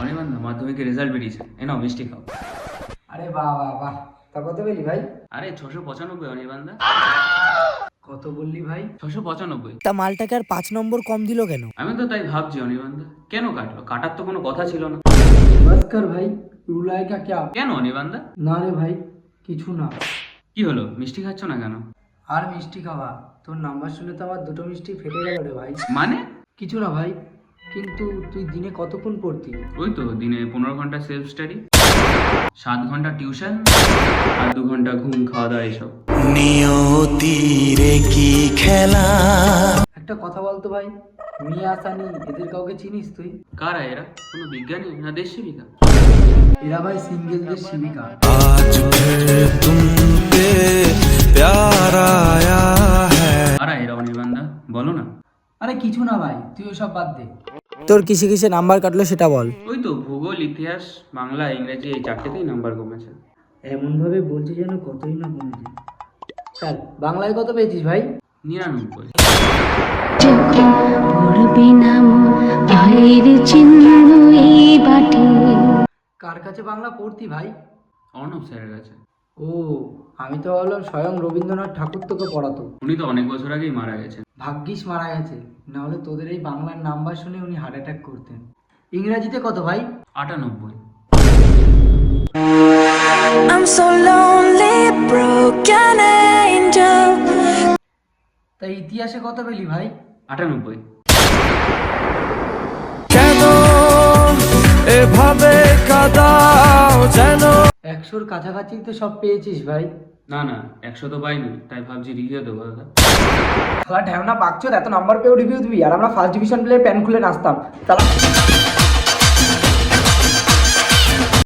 অনির্বাণ দা মাধ্যমিকের রেজাল্ট বেরিয়েছে এ নাও মিষ্টি খাও আরে বাহ বাহ বাহ তা কত পেলি ভাই আরে ছশো পঁচানব্বই অনির্বাণ দা কত বললি ভাই ছশো পঁচানব্বই তা মালটাকে আর পাঁচ নম্বর কম দিল কেন আমি তো তাই ভাবছি অনির্বাণ দা কেন কাটলো কাটার তো কোনো কথা ছিল না बस कर भाई रुलाए का क्या কেন অনির্বাণ দা না রে ভাই কিছু না কি হলো মিষ্টি খাচ্ছ না কেন আর মিষ্টি খাওয়া তোর নাম্বার শুনে তো আমার দুটো মিষ্টি ফেটে গেল রে ভাই মানে কিছু না ভাই কিন্তু তুই দিনে কতক্ষণ পড়তি? ওই তো দিনে পনেরো ঘণ্টা সেলফ স্টাডি সাত ঘণ্টা টিউশন আর দু ঘণ্টা ঘুম খাওয়া দাওয়া এসব নিয়তিরে কি খেলা? একটা কথা বলতো ভাই মিয়া আসানি এদের কাউকে চিনিস তুই? কারা এরা? কোনো বিজ্ঞানী না দেশ সেবিকা এরা ভাই সিঙ্গেলদের সেবিকা আজ তুম পে প্যার আয়া হ্যায়। আরে এরা অনির্বাণদা বলো না। আরে কিছু না ভাই তুই ওসব বাদ দে। তোর কিসে কিসে নাম্বার কাটলো সেটা বল। ওই তো ভূগোল ইতিহাস বাংলা ইংরেজি এই চারটেতেই নাম্বার কমেছে। এমন ভাবে বলছে যেন কতই না কমেছে চল বাংলায় কত পেয়েছিস ভাই? নিরানব্বই। কার কাছে বাংলা পড়তি ভাই? অর্ণব স্যারের কাছে। ও আমি তো ভাবলাম স্বয়ং রবীন্দ্রনাথ ঠাকুর তোকে পড়াতো। উনি তো অনেক বছর আগেই মারা গেছেন। ভাগ্যিস মারা গেছে। নাহলে তোদের এই বাংলার নাম্বার শুনে উনি হার্ট অ্যাটাক করতেন। ইংরাজিতে কত ভাই? আটানব্বই। I'm so lonely, broken angel. তাই ইতিহাসে কত পেলি ভাই? আটানব্বই। একশোর কাছাকাছি তো সব পেয়েছিস ভাই। না না একশো তো পাইনি তাই ভাবছি রিভিউ দেবো দাদা। খেলা ঢ্যামনা পাকছো এত নাম্বার পেয়েও রিভিউ দিবি আর আমরা ফার্স্ট ডিভিশন প্লেয়ার প্যান খুলে নাচতাম। তাহলে